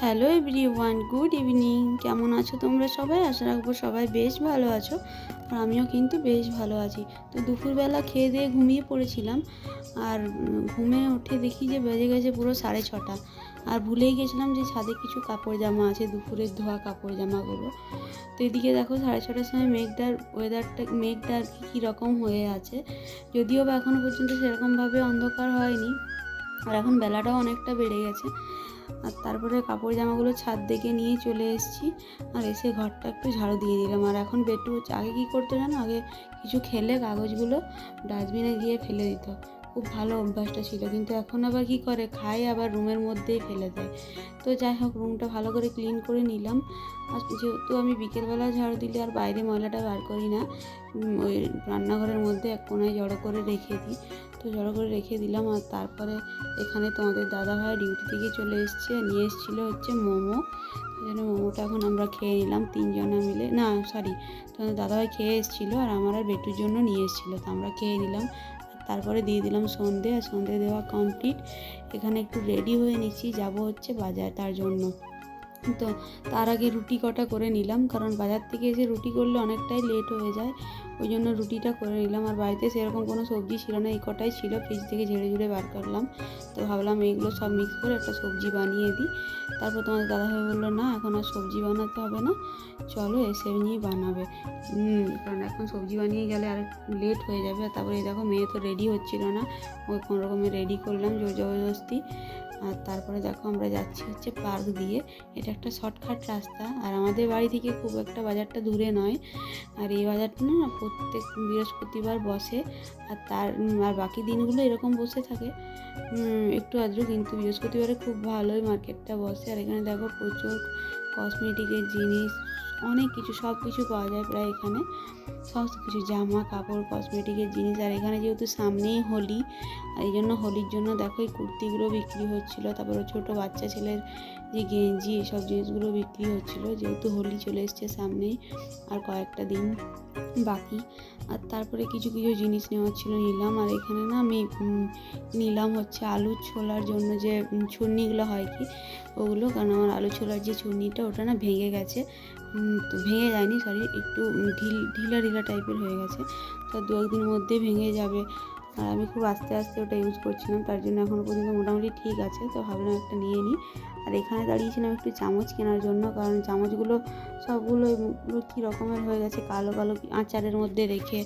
Hello everyone, good evening. কেমন আছো তোমরা সবাই? আশা রাখব সবাই বেশ ভালো আছো। আর আমিও কিন্তু বেশ ভালো আছি। তো দুপুরবেলা খেয়ে দিয়ে ঘুমিয়ে পড়েছিলাম। আর ঘুমে উঠে দেখি যে বেজে গেছে পুরো সাড়ে ছটা। আর ভুলেই গেছিলাম যে ছাদে কিছু কাপড় জামা আছে, দুপুরের ধোয়া কাপড় জামাগুলো। তো এদিকে দেখো সাড়ে ছটার সময় মেঘটার ওয়েদারটা মেঘটা আর কি কীরকম হয়ে আছে। যদিও বা এখনও পর্যন্ত সেরকমভাবে অন্ধকার হয়নি। আর এখন বেলাটাও অনেকটা বেড়ে গেছে। আর তারপরে কাপড় জামাগুলো ছাদ থেকে নিয়ে চলে এসেছি। আর এসে ঘরটা একটু ঝাড়ু দিয়ে দিলাম। আর এখন বেটু আগে কী করতো জানো? আগে কিছু খেলে কাগজগুলো ডাস্টবিনে গিয়ে ফেলে দিত। খুব ভালো অভ্যাসটা ছিল। কিন্তু এখন আবার কি করে? খায় আবার রুমের মধ্যেই ফেলে দেয়। তো যাই হোক, রুমটা ভালো করে ক্লিন করে নিলাম। আর যেহেতু আমি বিকেলবেলা ঝাড়ু দিলে আর বাইরে ময়লাটা বার করি না ওই রান্নাঘরের মধ্যে এক কোনায় জড়ো করে রেখে দিই। তো জড়ো করে রেখে দিলাম আর তারপরে এখানে তোমাদের দাদাভাই ডিউটি থেকে চলে এসছে, নিয়ে এসেছিল হচ্ছে মোমো। জন্য মোমোটা এখন আমরা খেয়ে নিলাম তিনজনা মিলে। না সরি তোমাদের দাদাভাই খেয়ে এসেছিল আর আমার আর বেটুর জন্য নিয়ে এসেছিল, তো আমরা খেয়ে নিলাম। তারপরে দিয়ে দিলাম সন্ধে, আর সন্ধে দেওয়া কমপ্লিট এখানে একটু রেডি হয়ে নিচ্ছি, যাব হচ্ছে বাজার তার জন্য। তো তার আগে রুটি কটা করে নিলাম, কারণ বাজার থেকে এসে রুটি করলে অনেকটাই লেট হয়ে যায়। ওই জন্য রুটিটা করে নিলাম। আর বাড়িতে সেরকম কোনো সবজি ছিল না, এই কটাই ছিল। ফ্রিজ থেকে ঝেড়ে ঝুড়ে বার করলাম। তো ভাবলাম এইগুলো সব মিক্স করে একটা সবজি বানিয়ে দিই। তারপর তোমাদের দাদাভাই বলল, না, এখন আর সবজি বানাতে হবে না। চলো এসে নিয়ে বানাবে। কারণ এখন সবজি বানিয়ে গেলে আর লেট হয়ে যাবে। আর তারপরে দেখো, মেয়ে তো রেডি হচ্ছিল না। ওই কোনো রকমে রেডি করলাম, জোর জবরদস্তি। আর তারপরে দেখো আমরা যাচ্ছি হচ্ছে পার্ক দিয়ে। এটা একটা শর্টকাট রাস্তা। আর আমাদের বাড়ি থেকে খুব একটা বাজারটা দূরে নয়। আর এই বাজারটা না প্রত্যেক বৃহস্পতিবার বসে। আর তার আর বাকি দিনগুলো এরকম বসে থাকে। একটু আদ্র কিন্তু বৃহস্পতিবারে খুব ভালোই মার্কেটটা বসে। আর এখানে দেখো প্রচুর কসমেটিকের জিনিস, অনেক কিছু, সব কিছু পাওয়া যায় প্রায় এখানে। সমস্ত কিছু, জামা, কাপড় কসমেটিকের জিনিস। আর এখানে যেহেতু সামনেই হোলি, আর এই জন্য হোলির জন্য দেখো এই কুর্তিগুলো বিক্রি হচ্ছিল। তারপরে ছোটো বাচ্চা ছেলের যে গেঞ্জি, এসব জিনিসগুলো বিক্রি হচ্ছিল। যেহেতু হোলি চলে এসছে সামনেই, আর কয়েকটা দিন বাকি। আর তারপরে কিছু কিছু জিনিস নেওয়ার ছিল নিলাম। আর এখানে না আমি নিলাম হচ্ছে আলু ছোলার জন্য যে ছুর্নিগুলো হয় কি, ওগুলো। কারণ আমার আলু ছোলার যে ছুর্নিটা, ওটা না ভেঙে গেছে। তো ভেঙে যায়নি সরি একটু ঢিল, ঢিলা ঢিলা টাইপের হয়ে গেছে। তো দু একদিনের মধ্যে ভেঙে যাবে। আর আমি খুব আস্তে আস্তে ওটা ইউজ করছিলাম, তার জন্য এখনও পর্যন্ত মোটামুটি ঠিক আছে, তো ভাবলাম একটা নিয়ে নিই। আর এখানে দাঁড়িয়েছিলাম একটু চামচ কেনার জন্য, কারণ চামচগুলো সবগুলো কী রকমের হয়ে গেছে, কালো কালো আচারের মধ্যে রেখে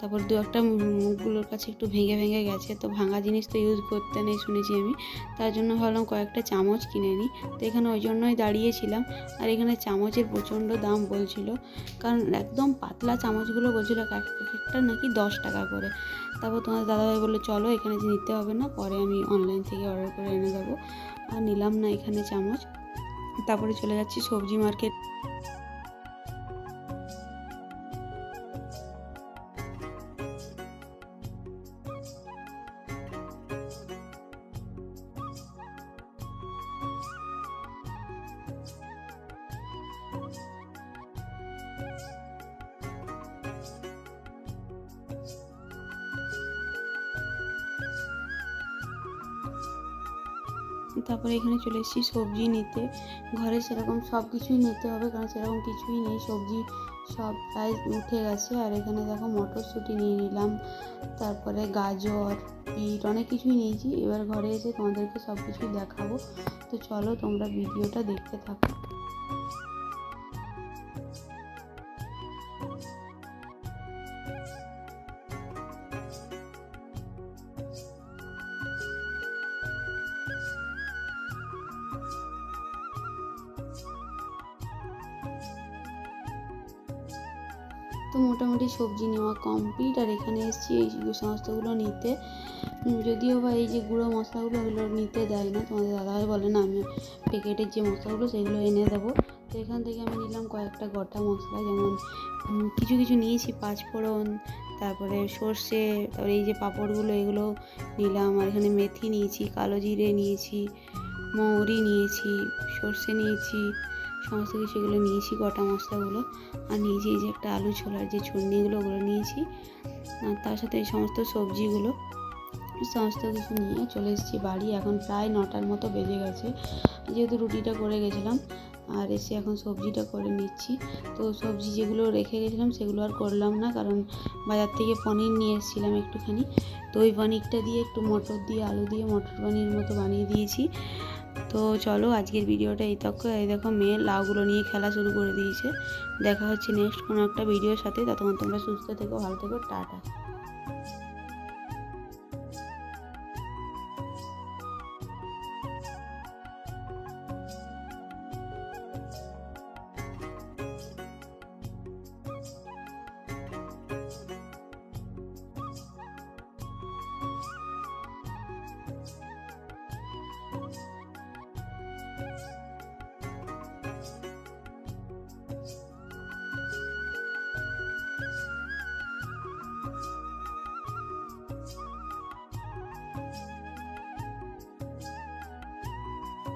তারপর দু একটা মুখগুলোর কাছে একটু ভেঙে ভেঙে গেছে, তো ভাঙা জিনিস তো ইউজ করতে নেই শুনেছি আমি। তার জন্য ভাবলাম কয়েকটা চামচ কিনে নিই। তো এখানে ওই জন্যই দাঁড়িয়েছিলাম। আর এখানে চামচের প্রচণ্ড দাম বলছিল। কারণ একদম পাতলা চামচগুলো বলছিল এক একটা নাকি দশ টাকা করে। তারপর তোমার দাদাভাই বলল, চলো এখানে যে নিতে হবে না, পরে আমি অনলাইন থেকে অর্ডার করে এনে দেবো। আর নিলাম না এখানে চামচ। তারপরে চলে যাচ্ছি সবজি মার্কেট তারপরে এখানে চলে এসেছি সবজি নিতে। ঘরে সেরকম সব কিছুই নিতে হবে, কারণ সেরকম কিছুই নেই। সবজি সব প্রায় উঠে গেছে। আর এখানে দেখো মটরশুঁটি নিয়ে নিলাম, তারপরে গাজর, বিট, অনেক কিছুই নিয়েছি। এবার ঘরে এসে তোমাদেরকে সব কিছুই দেখাবো। তো চলো তোমরা ভিডিওটা দেখতে থাকো। তো মোটামুটি সবজি নেওয়া কমপ্লিট আর এখানে এসেছি এই সমস্তগুলো নিতে। যদিও বা এই যে গুঁড়ো মশলাগুলো ওগুলো নিতে দেয় না, তোমাদের দাদাভাই বলে না, আমি প্যাকেটের যে মশলাগুলো সেগুলো এনে দেবো। তো এখান থেকে আমি নিলাম কয়েকটা গোটা মশলা, যেমন কিছু কিছু নিয়েছি, পাঁচফোড়ন, তারপরে সর্ষে, তারপরে এই যে পাঁপড়গুলো, এগুলো নিলাম। আর এখানে মেথি নিয়েছি, কালো জিরে নিয়েছি, মৌরি নিয়েছি, সর্ষে নিয়েছি সমস্ত কিছু এগুলো নিয়েছি, গোটা মশলাগুলো। আর নিয়েছি এই যে একটা আলু ছোলার যে ছুর্নিগুলো ওগুলো নিয়েছি। আর তার সাথে এই সমস্ত সবজিগুলো, সমস্ত কিছু নিয়ে চলে এসেছি বাড়ি। এখন প্রায় নটার মতো বেজে গেছে। যেহেতু রুটিটা করে গেছিলাম, আর এসে এখন সবজিটা করে নিচ্ছি। তো সবজি যেগুলো রেখে গেছিলাম, সেগুলো আর করলাম না, কারণ বাজার থেকে পনির নিয়ে এসেছিলাম একটুখানি। তো ওই পনিরটা দিয়ে একটু মটর দিয়ে, আলু দিয়ে মটর পনির মতো বানিয়ে দিয়েছি। তো চলো আজকের ভিডিওটা এই তক এই দেখো মেয়ে লাউগুলো নিয়ে খেলা শুরু করে দিয়েছে। দেখা হচ্ছে নেক্সট কোনো একটা ভিডিওর সাথে। ততক্ষণ তোমরা সুস্থ থেকো, ভালো থেকো, টাটা।